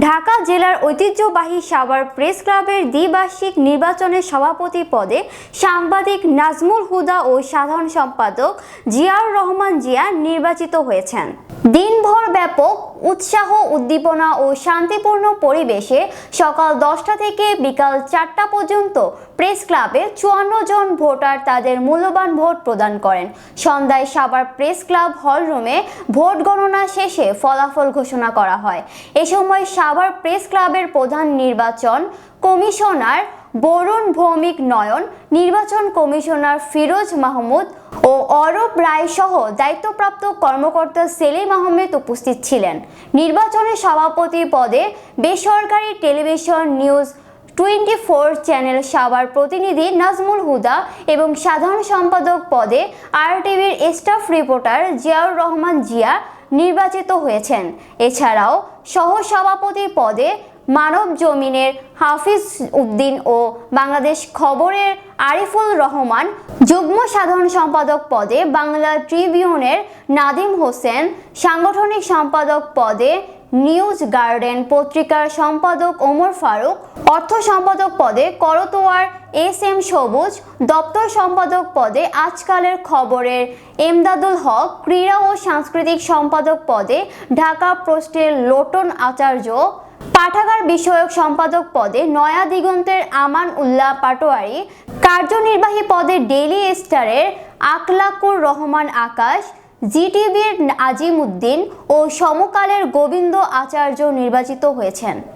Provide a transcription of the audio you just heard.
ঢাকা জেলার ঐতিহ্যবাহী সাভার প্রেস ক্লাবের দ্বিবার্ষিক নির্বাচনে সভাপতি পদে সাংবাদিক নাজমুল হুদা ও সাধারণ সম্পাদক জিয়াউর রহমান জিয়া নির্বাচিত হয়েছেন। দিনভর ব্যাপক উৎসাহ, উদ্দীপনা ও শান্তিপূর্ণ পরিবেশে সকাল দশটা থেকে বিকাল চারটা পর্যন্ত প্রেস ক্লাবে চুয়ান্ন জন ভোটার তাদের মূল্যবান ভোট প্রদান করেন। সন্ধ্যায় সাভার প্রেস ক্লাব হলরুমে ভোট গণনা শেষে ফলাফল ঘোষণা করা হয়। এ সময় সাভার প্রেস ক্লাবের প্রধান নির্বাচন কমিশনার বরুণ ভৌমিক নয়ন, নির্বাচন কমিশনার ফিরোজ মাহমুদ ও অরূপ রায় সহ দায়িত্বপ্রাপ্ত কর্মকর্তা সেলিম আহমেদ উপস্থিত ছিলেন। নির্বাচনের সভাপতি পদে বেসরকারি television news twenty four channel Savar প্রতিনিধি নাজমুল হুদা এবং সাধারণ সম্পাদক পদে আরটিভির স্টাফ রিপোর্টার জিয়াউর রহমান জিয়া নির্বাচিত হয়েছেন। এছাড়াও সহসভাপতি পদে মানব জমিনের হাফিজ উদ্দিন ও বাংলাদেশ খবরের আরিফুল রহমান যুগ্ম সাধারণ সম্পাদক পদে বাংলা ট্রিবিউনের নাদিম হোসেন, সাংগঠনিক সম্পাদক পদে নিউজ গার্ডেন পত্রিকার সম্পাদক ওমর ফারুক, অর্থ সম্পাদক পদে করতোয়ার এস এম সবুজ, দপ্তর সম্পাদক পদে আজকালের খবরের এমদাদুল হক, ক্রীড়া ও সাংস্কৃতিক সম্পাদক পদে ঢাকা পোস্টের লোটন আচার্য পাঠাগার বিষয়ক সম্পাদক পদে নয়া দিগন্তের আমান উল্লাহ পাটোয়ারি, কার্যনির্বাহী পদে ডেলি স্টারের আকলাকুর রহমান আকাশ, জিটিভির আজিম উদ্দিন ও সমকালের গোবিন্দ আচার্য নির্বাচিত হয়েছেন।